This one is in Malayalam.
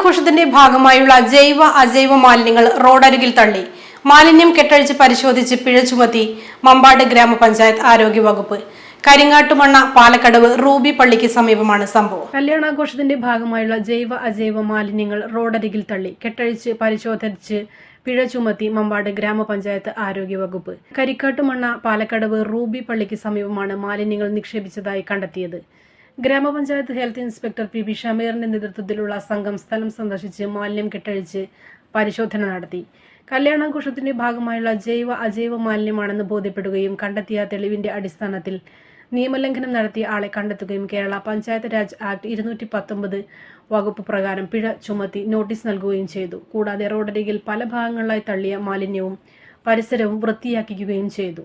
കല്യാണാഘോഷത്തിന്റെ ഭാഗമായുള്ള ജൈവ അജൈവ മാലിന്യങ്ങൾ റോഡരികിൽ തള്ളി. മാലിന്യം കെട്ടഴിച്ച് പരിശോധിച്ച് പിഴ ചുമത്തി മമ്പാട് ഗ്രാമപഞ്ചായത്ത് ആരോഗ്യവകുപ്പ്. കരിങ്ങാട്ടുമണ്ണ പാലക്കടവ് റൂബി പള്ളിക്ക് സമീപമാണ് സംഭവം. കല്യാണാഘോഷത്തിന്റെ ഭാഗമായുള്ള ജൈവ അജൈവ മാലിന്യങ്ങൾ റോഡരികിൽ തള്ളി. കെട്ടഴിച്ച് പരിശോധിച്ച് പിഴ ചുമത്തി മമ്പാട് ഗ്രാമപഞ്ചായത്ത് ആരോഗ്യവകുപ്പ്. കരിക്കാട്ടുമണ്ണ പാലക്കടവ് റൂബി പള്ളിക്ക് സമീപമാണ് മാലിന്യങ്ങൾ നിക്ഷേപിച്ചതായി കണ്ടെത്തിയത്. ഗ്രാമപഞ്ചായത്ത് ഹെൽത്ത് ഇൻസ്പെക്ടർ പി ബി ഷമീറിന്റെ നേതൃത്വത്തിലുള്ള സംഘം സ്ഥലം സന്ദർശിച്ച് മാലിന്യം കെട്ടഴിച്ച് പരിശോധന നടത്തി. കല്യാണാഘോഷത്തിന്റെ ഭാഗമായുള്ള ജൈവ അജൈവ മാലിന്യമാണെന്ന് ബോധ്യപ്പെടുകയും കണ്ടെത്തിയ തെളിവിന്റെ അടിസ്ഥാനത്തിൽ നിയമലംഘനം നടത്തിയ ആളെ കണ്ടെത്തുകയും കേരള പഞ്ചായത്ത് രാജ് ആക്ട് ഇരുന്നൂറ്റി പത്തൊമ്പത് വകുപ്പ് പ്രകാരം പിഴ ചുമത്തി നോട്ടീസ് നൽകുകയും ചെയ്തു. കൂടാതെ റോഡരികിൽ പല ഭാഗങ്ങളിലായി തള്ളിയ മാലിന്യവും പരിസരവും വൃത്തിയാക്കിക്കുകയും ചെയ്തു.